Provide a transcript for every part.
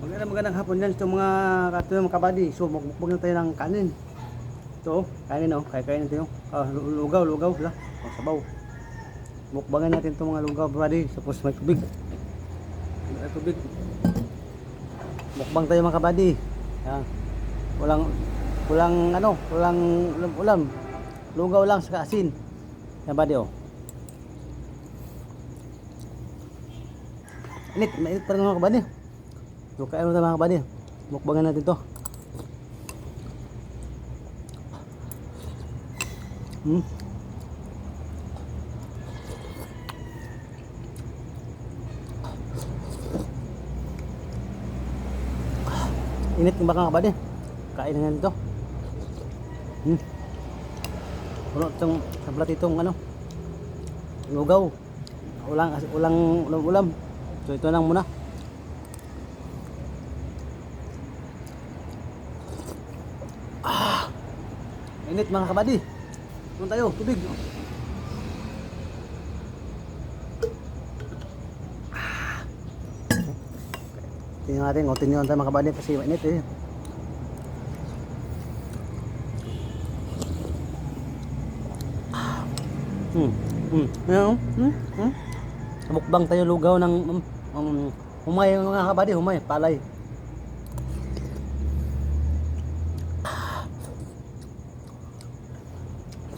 Magandang magandang hapon yan sa mga kato mga kabady. So magbukbog na tayo ng kanin. Ito kanin oh, kaya kain natin oh. Ah, lu- lugaw, lugaw sila. Oh, sabaw. Mukbangan natin itong mga lugaw kabady. Tapos may tubig. May tubig. Mukbang tayo mga kabady. Yan. Walang walang ano, walang ulam, ulam. Lugaw lang sa asin. Yan bady oh. Init, mainit pa rin mga kabady. So, kaya mo tayo mga kabady. Mukbangan natin to. Hmm. Init yung baka kabady. Kain na natin to. Hmm. Puno itong sablat itong ano. Lugaw. Ulang, ulang, ulam, ulam. So ito lang muna. Init mga kabady. Doon tayo, tubig. Ah. Tingnan natin, tingnan tayo mga kabady kasi mainit eh. Ah. Hmm. Hmm. Ano? Hmm. Hmm. Mukbang tayo lugaw ng um, um, humay mga kabady, humay, palay.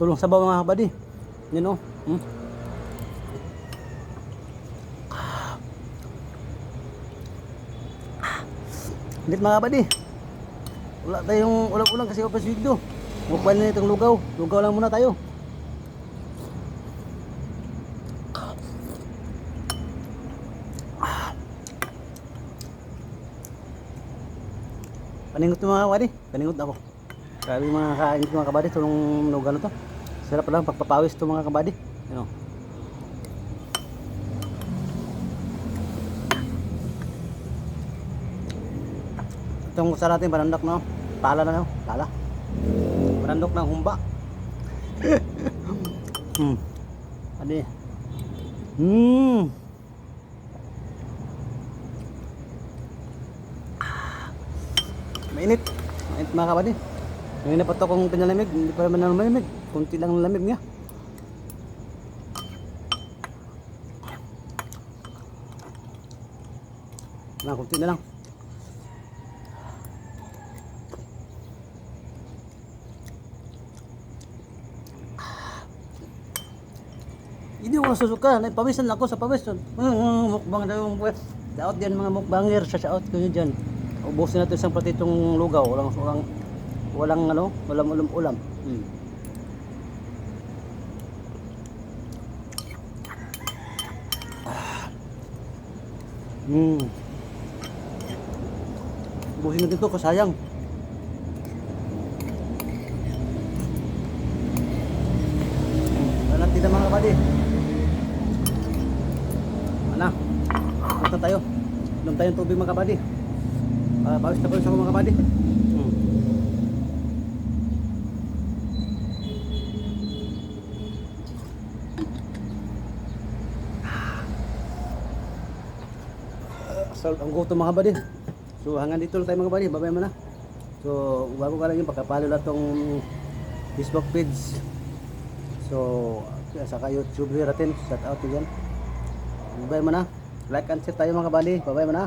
Tulong sabaw mga kabady. Yan o. Hmm. Hindi mga kabady. Wala tayong ulang-ulang kasi open video. Mukbang na itong lugaw. Lugaw lang muna tayo. Paningot mga kabady. Paningot ako. Yung mga kain ko mga kabady. Itong lugaw na to. Sarap lang pagpapawis to mga kabady. Ano? Itong gusto natin panandok no? Pala na no? Pala. Panandok ng humba. hmm. Adi. Hmm. Mainit. Mainit mga kabady. Ngayon na pa ito kung pinalamig, hindi pa naman na malamig. Kunti lang ang lamig niya. Na, kunti na lang. Hindi ko nasusuka. Pawisan ako sa pawis. Mm, mukbang daw yung puwet. Shout yan mga mukbanger. Sa shout ko nyo dyan. Ubusin natin isang platitong lugaw. Walang, walang, walang ano, walang ulam ulam. Hmm. Hmm. Ubusin natin to kasayang. Natin na mga kabady. Ano? Punta tayo. Inom tayong tubig mga kabady. Uh, pawis na pawis ako mga kabady. Asal ang gutom mga kabady. So hanggang dito lang tayo mga kabady. Babay mo na. So bago ka lang yung pagkapalo lang tong Facebook page. So saka YouTube natin. Shout out yan. Babay mo na. Like and share tayo mga kabady. Babay mo na.